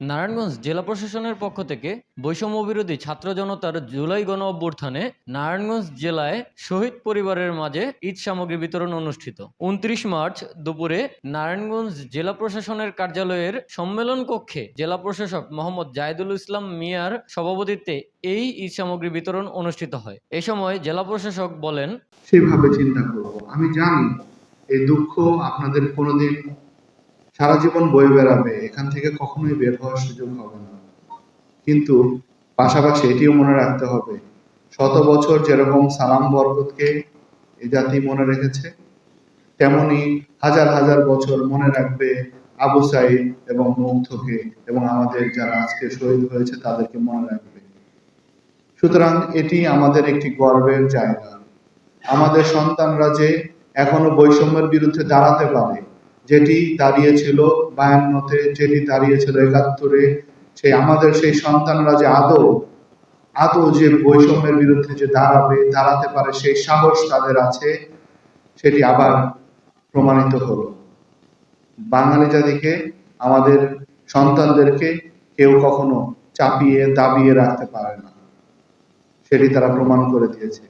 নারায়ণগঞ্জ জেলা প্রশাসনের পক্ষ থেকে বৈষম্য বিরোধী ছাত্র জনতার জুলাই গণ অভ্যুত্থানে নারায়ণগঞ্জ জেলায় শহীদ পরিবারের মাঝে ঈদ সামগ্রী বিতরণ অনুষ্ঠিত। উনত্রিশ মার্চ দুপুরে নারায়ণগঞ্জ জেলা প্রশাসনের কার্যালয়ের সম্মেলন কক্ষে জেলা প্রশাসক মোহাম্মদ জাহিদুল ইসলাম মিয়ার সভাপতিত্বে এই ঈদ সামগ্রী বিতরণ অনুষ্ঠিত হয়। এ সময় জেলা প্রশাসক বলেন, সেভাবে চিন্তা করব। আমি জানি এই দুঃখ আপনাদের কোনোদিন সারা জীবন বয়ে বেড়াবে, এখান থেকে কখনোই বের হওয়ার সুযোগ হবে না। কিন্তু পাশাপাশি এটিও মনে রাখতে হবে, শত বছর যেরকম সালাম বরকতকে এ জাতি মনে রেখেছে, তেমনি হাজার হাজার বছর মনে রাখবে আবু সাইদ এবং মুগ্ধকে এবং আমাদের যারা আজকে শহীদ হয়েছে তাদেরকে মনে রাখবে। সুতরাং এটি আমাদের একটি গর্বের জায়গা। আমাদের সন্তানরা যে এখনও বৈষম্যের বিরুদ্ধে দাঁড়াতে পারে যেটি দাঁড়িয়েছিল বায়ান্নতে, যেটি দাঁড়িয়েছিল একাত্তরে, সেই আমাদের সেই সন্তানরা যে আদৌ আদৌ যে বৈষম্যের বিরুদ্ধে যে দাঁড়াবে, দাঁড়াতে পারে সেই সাহস তাদের আছে, সেটি আবার প্রমাণিত হলো। বাঙালি জাতিকে, আমাদের সন্তানদেরকে কেউ কখনো চাপিয়ে, দাবিয়ে রাখতে পারে না। সেটি তারা প্রমাণ করে দিয়েছে।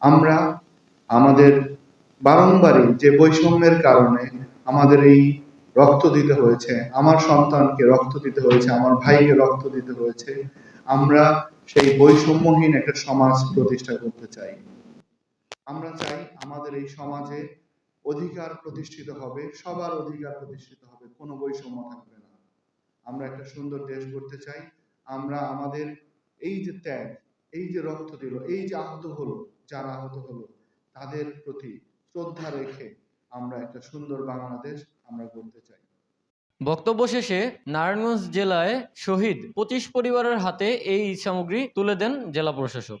আমরা আমাদের বারংবারই যে বৈষম্যের কারণে আমাদের এই রক্ত দিতে হয়েছে, আমার সন্তানকে রক্ত দিতে হয়েছে, আমার ভাইকে রক্ত দিতে হয়েছে, আমরা সেই বৈষম্যহীন একটা সমাজ প্রতিষ্ঠা করতে চাই। আমরা চাই আমাদের এই সমাজে অধিকার প্রতিষ্ঠিত হবে, সবার অধিকার প্রতিষ্ঠিত হবে, কোনো বৈষম্য থাকবে না। আমরা একটা সুন্দর দেশ গড়তে চাই, আমরা আমাদের এই যে ত্যাগ, এই যে রক্ত দিল, এই যে আহত হলো, যারা আহত হলো, তাদের প্রতি শ্রদ্ধা রেখে আমরা একটা সুন্দর বাংলাদেশ আমরা গড়তে চাই। বক্তব্য শেষে নারায়ণগঞ্জ জেলায় শহীদ পঁচিশ পরিবারের হাতে এই সামগ্রী তুলে দেন জেলা প্রশাসক।